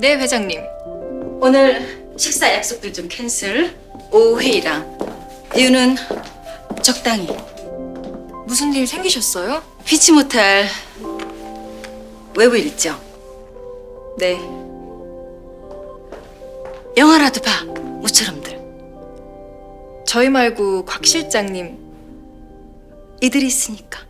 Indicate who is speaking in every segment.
Speaker 1: 네, 회장님.
Speaker 2: 오늘 식사 약속들 좀 캔슬. 오후 회의랑 이유는 적당히
Speaker 1: 무슨 일 생기셨어요?
Speaker 2: 피치 못할 외부 일정. 네. 영화라도 봐. 모처럼들.
Speaker 1: 저희 말고 곽 실장님.
Speaker 2: 이들이 있으니까.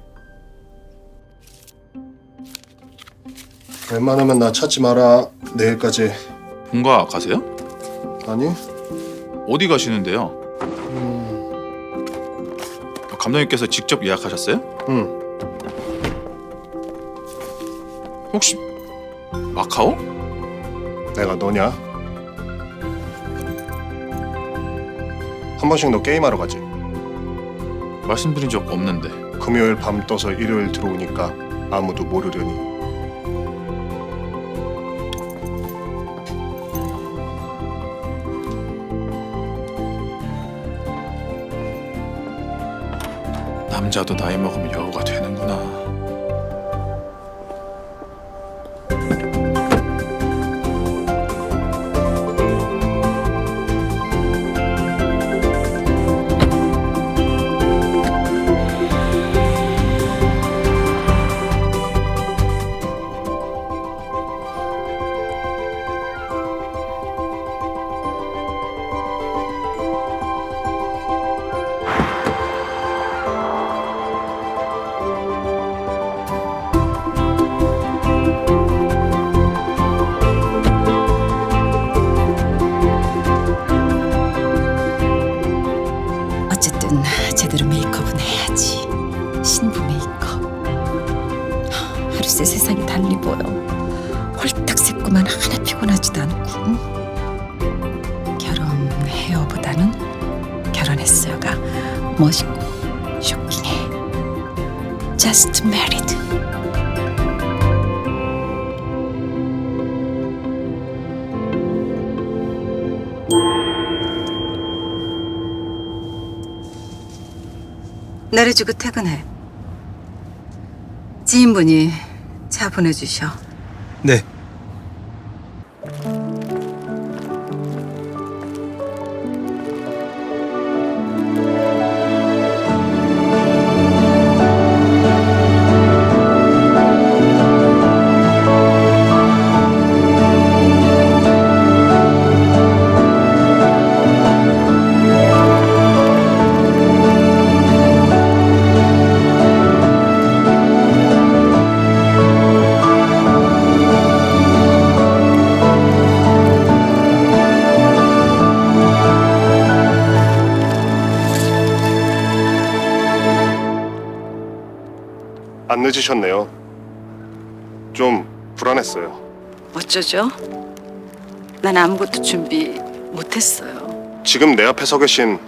Speaker 3: 웬만하면 나 찾지 마라. 내일까지.
Speaker 4: 본가 가세요?
Speaker 3: 아니?
Speaker 4: 어디 가시는데요? 감독님께서 직접 예약하셨어요?
Speaker 3: 응.
Speaker 4: 혹시 마카오?
Speaker 3: 내가 너냐? 한 번씩 너 게임하러 가지.
Speaker 4: 말씀드린 적 없는데
Speaker 3: 금요일 밤 떠서 일요일 들어오니까 아무도 모르려니.
Speaker 4: 남자도 나이 먹으면 여우가 되는구나
Speaker 2: 멋있고 쇼킹해. Just married. 내려 주고 퇴근해. 지인분이 차 보내주셔.
Speaker 5: 네.
Speaker 3: 안 늦으셨네요. 좀 불안했어요.
Speaker 2: 어쩌죠? 난 아무것도 준비 못했어요.
Speaker 3: 지금 내 앞에 서 계신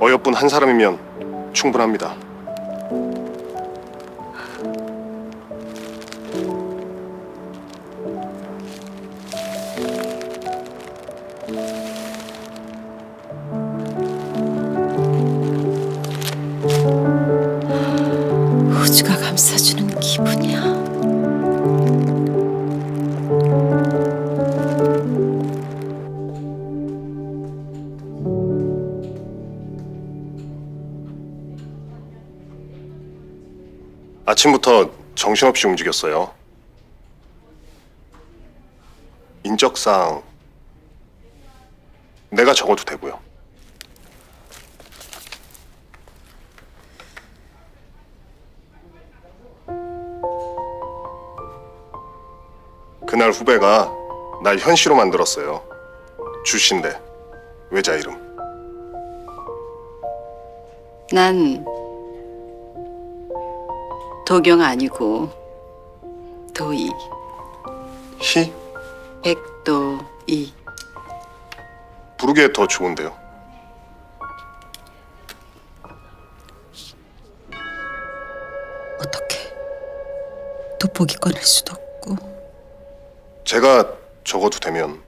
Speaker 3: 어여쁜 한 사람이면 충분합니다. 아침부터 정신없이 움직였어요. 인적사항 내가 적어도 되고요. 그날 후배가 날 현시로 만들었어요. 주씨인데 외자 이름.
Speaker 2: 난 도경 아니고 도이,
Speaker 3: 희
Speaker 2: 백도이.
Speaker 3: 부르기에 더 좋은데요.
Speaker 2: 어떻게 돋보기 꺼낼 수도 없고.
Speaker 3: 제가 적어도 되면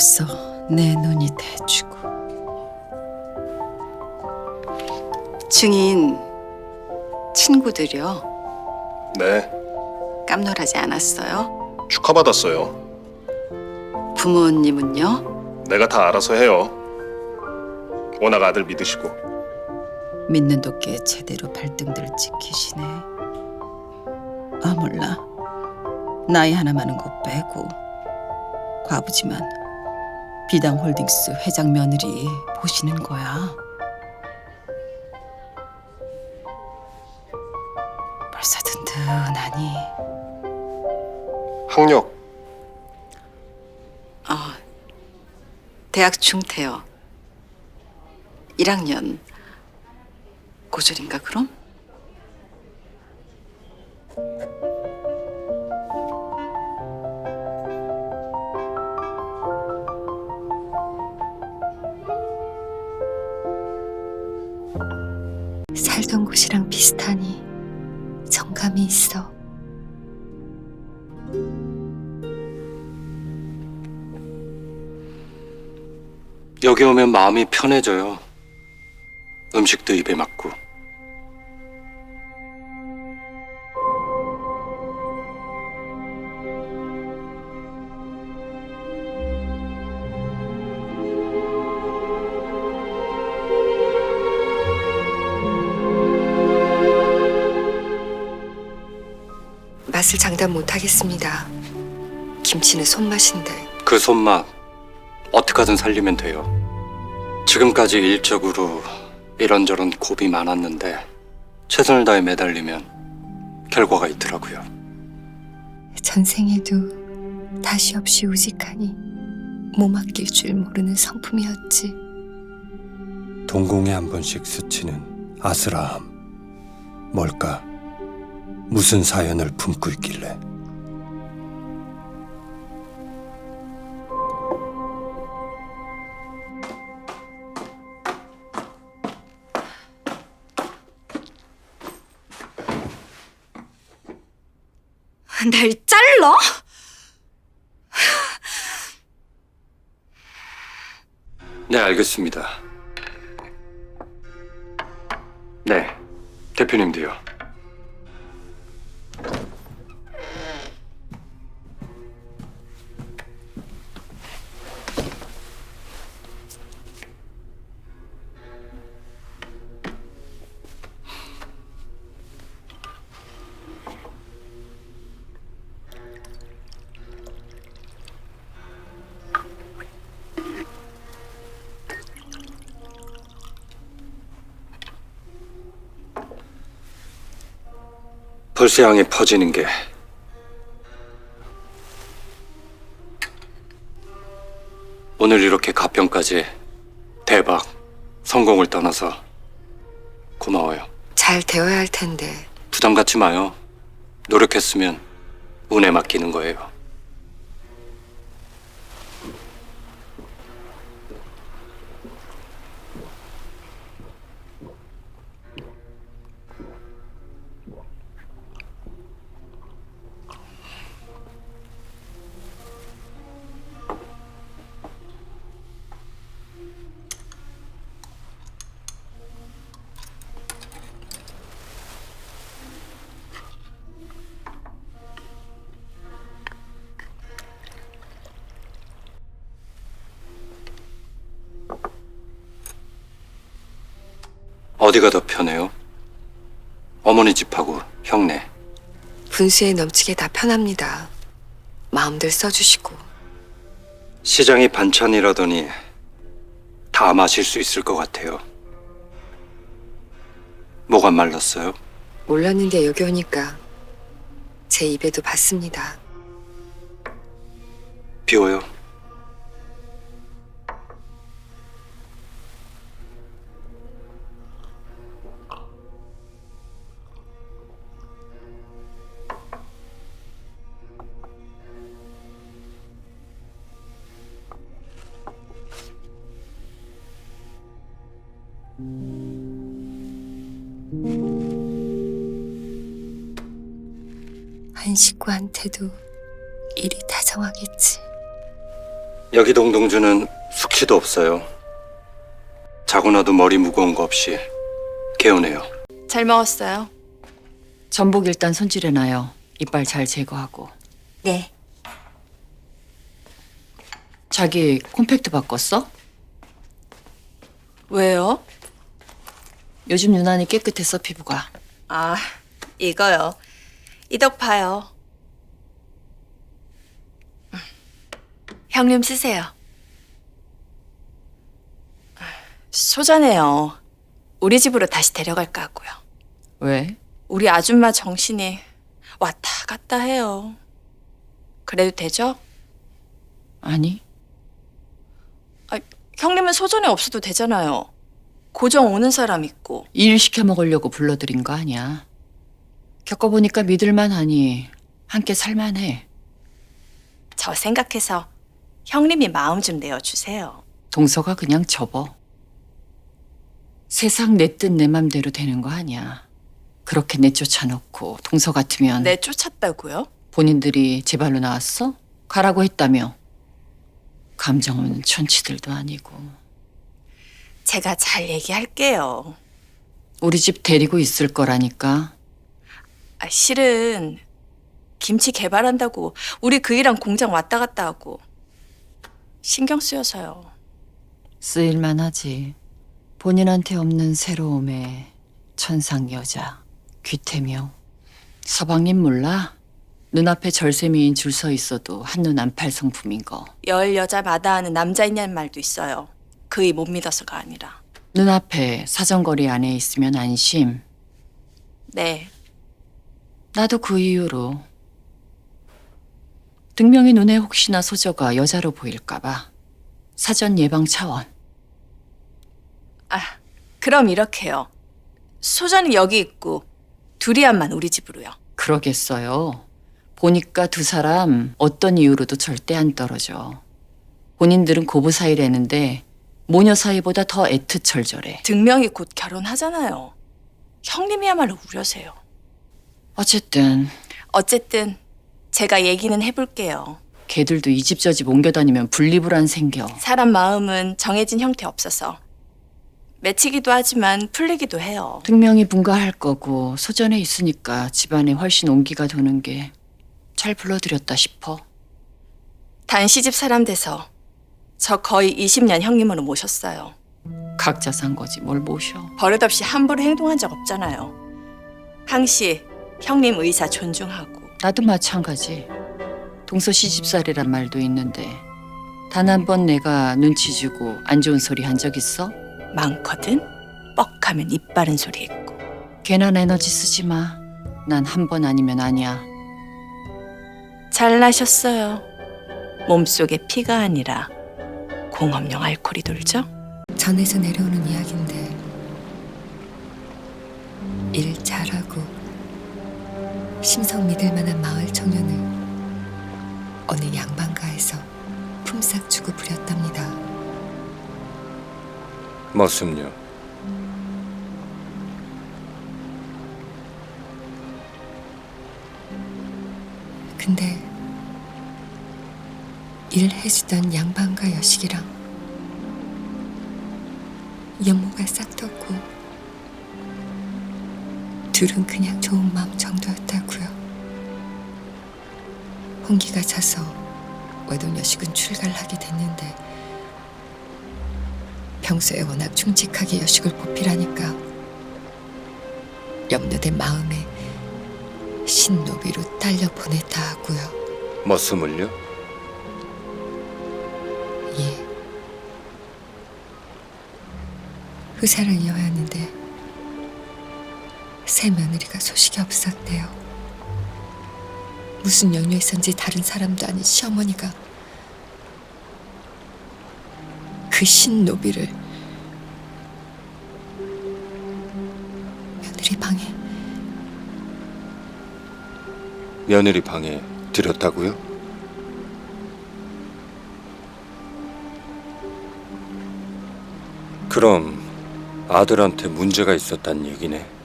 Speaker 2: 벌써 내 눈이 대주고
Speaker 5: 증인 친구들이요.
Speaker 3: 네,
Speaker 5: 깜놀하지 않았어요?
Speaker 3: 축하받았어요.
Speaker 5: 부모님은요?
Speaker 3: 내가 다 알아서 해요. 워낙 아들 믿으시고.
Speaker 2: 믿는 도끼에 제대로 발등들 지키시네. 아 몰라. 나이 하나 많은 거 빼고 과부지만 비당홀딩스 회장 며느리 보시는 거야. 벌써 든든하니
Speaker 3: 학력
Speaker 5: 아, 대학 중퇴요. 1학년 고졸인가 그럼?
Speaker 6: 살던 곳이랑 비슷하니 정감이 있어.
Speaker 7: 여기 오면 마음이 편해져요. 음식도 입에 맞고.
Speaker 6: 맛을 장담 못하겠습니다. 김치는 손맛인데
Speaker 7: 그 손맛 어떻게 하든 살리면 돼요. 지금까지 일적으로 이런저런 고비 많았는데 최선을 다해 매달리면 결과가 있더라고요.
Speaker 6: 전생에도 다시 없이 우직하니 몸 아낄 줄 모르는 성품이었지.
Speaker 8: 동공에 한 번씩 스치는 아슬아함. 뭘까? 무슨 사연을 품고 있길래?
Speaker 6: 날 잘라?
Speaker 7: 네, 알겠습니다. 네, 대표님도요. 벌써 향이 퍼지는 게 오늘 이렇게 가평까지 대박 성공을 떠나서 고마워요.
Speaker 6: 잘 되어야 할 텐데
Speaker 7: 부담 갖지 마요. 노력했으면 운에 맡기는 거예요. 어디가 더 편해요? 어머니 집하고 형네.
Speaker 6: 분수에 넘치게 다 편합니다. 마음들 써주시고
Speaker 7: 시장이 반찬이라더니 다 마실 수 있을 것 같아요. 뭐가 말랐어요?
Speaker 6: 몰랐는데 여기 오니까 제 입에도 받습니다.
Speaker 7: 비워요.
Speaker 6: 한 식구한테도 일이 다정하겠지.
Speaker 7: 여기 동동주는 숙취도 없어요. 자고 나도 머리 무거운 거 없이 개운해요.
Speaker 1: 잘 먹었어요.
Speaker 5: 전복 일단 손질해놔요. 이빨 잘 제거하고.
Speaker 6: 네.
Speaker 5: 자기 콤팩트 바꿨어?
Speaker 9: 왜요?
Speaker 5: 요즘 유난히 깨끗했어 피부가.
Speaker 9: 아, 이거요. 이덕 봐요. 형님 쓰세요. 소자네요. 우리 집으로 다시 데려갈까 하고요.
Speaker 5: 왜?
Speaker 9: 우리 아줌마 정신이 왔다 갔다 해요. 그래도 되죠?
Speaker 5: 아니
Speaker 9: 아, 형님은 소전에 없어도 되잖아요. 고정 오는 사람 있고.
Speaker 5: 일 시켜 먹으려고 불러들인 거 아니야. 겪어보니까 믿을만하니 함께 살만해.
Speaker 9: 저 생각해서 형님이 마음 좀 내어주세요.
Speaker 5: 동서가 그냥 접어. 세상 내 뜻 내 맘대로 되는 거 아니야. 그렇게 내쫓아놓고 동서 같으면
Speaker 9: 내 쫓았다고요?
Speaker 5: 본인들이 제 발로 나왔어? 가라고 했다며. 감정 없는 천치들도 아니고.
Speaker 9: 제가 잘 얘기할게요.
Speaker 5: 우리 집 데리고 있을 거라니까.
Speaker 9: 아, 실은 김치 개발한다고 우리 그이랑 공장 왔다 갔다 하고 신경 쓰여서요.
Speaker 5: 쓰일만 하지. 본인한테 없는 새로움에 천상 여자, 귀태묘. 서방님 몰라? 눈앞에 절세미인 줄 서 있어도 한눈 안 팔 성품인 거.
Speaker 9: 열 여자 마다하는 남자 있냐는 말도 있어요. 그이 못 믿어서가 아니라.
Speaker 5: 눈앞에 사정거리 안에 있으면 안심.
Speaker 9: 네,
Speaker 5: 나도 그 이유로. 등명이 눈에 혹시나 소저가 여자로 보일까봐. 사전 예방 차원.
Speaker 9: 아 그럼 이렇게요. 소자는 여기 있고 두리안만 우리 집으로요.
Speaker 5: 그러겠어요. 보니까 두 사람 어떤 이유로도 절대 안 떨어져. 본인들은 고부 사이라는데 모녀 사이보다 더 애틋 절절해.
Speaker 9: 등명이 곧 결혼하잖아요. 형님이야말로 우려세요.
Speaker 5: 어쨌든
Speaker 9: 어쨌든 제가 얘기는 해볼게요.
Speaker 5: 걔들도 이 집 저 집 옮겨 다니면 분리불안 생겨.
Speaker 9: 사람 마음은 정해진 형태 없어서 맺히기도 하지만 풀리기도 해요.
Speaker 5: 등명이 분가할 거고 소전에 있으니까 집안에 훨씬 온기가 도는 게 잘 불러들였다 싶어.
Speaker 9: 단 시집 사람 돼서 저 거의 20년 형님으로 모셨어요.
Speaker 5: 각자 산 거지 뭘 모셔.
Speaker 9: 버릇없이 함부로 행동한 적 없잖아요. 항시 형님 의사 존중하고
Speaker 5: 나도 마찬가지. 동서 시집살이란 말도 있는데 단 한 번 내가 눈치 주고 안 좋은 소리 한 적 있어?
Speaker 9: 많거든. 뻑하면 입 바른 소리 있고.
Speaker 5: 괜한 에너지 쓰지 마. 난 한 번 아니면 아니야.
Speaker 9: 잘나셨어요. 몸속에 피가 아니라 공업용 알코올이 돌죠?
Speaker 6: 전에서 내려오는 이야기인데 일 잘하고 심성 믿을 만한 마을 청년을 어느 양반가에서 품삯 주고 부렸답니다.
Speaker 8: 머슴요.
Speaker 6: 근데 일을 해주던 양반가 여식이랑 연모가 싹 떴고 둘은 그냥 좋은 마음 정도였다 홍기가 차서 외동 여식은 출가를 하게 됐는데 평소에 워낙 충직하게 여식을 보필하니까 염려된 마음에 신노비로 딸려 보냈다 하고요.
Speaker 8: 머슴을요?
Speaker 6: 예. 의사를 이어였는데 새 며느리가 소식이 없었대요. 무슨 연유했었는지 다른 사람도 아닌 시어머니가 그 신노비를 며느리 방에
Speaker 8: 며느리 방에 들였다고요? 그럼 아들한테 문제가 있었단 얘기네.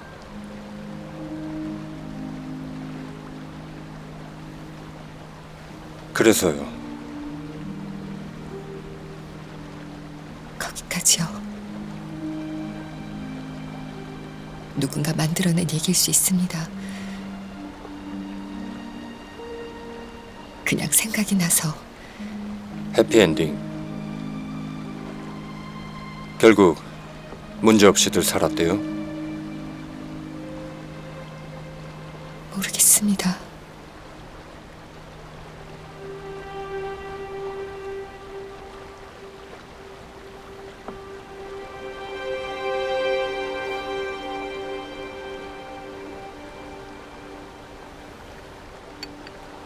Speaker 8: 그래서요.
Speaker 6: 거기까지요. 누군가 만들어낸 얘기일 수 있습니다. 그냥 생각이 나서
Speaker 7: 해피엔딩. 결국 문제 없이들 살았대요.
Speaker 6: 모르겠습니다.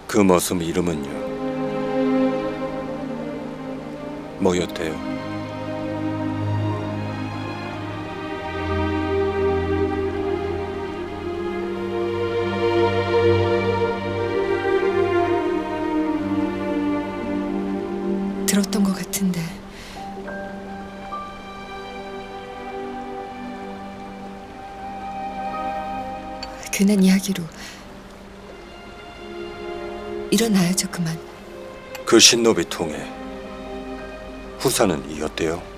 Speaker 7: 그 머슴 이름은요. 뭐였대요?
Speaker 6: 들었던 것 같은데 괜한 이야기로 일어나야죠 그만
Speaker 7: 그 신노비 통에 후사는 이었대요.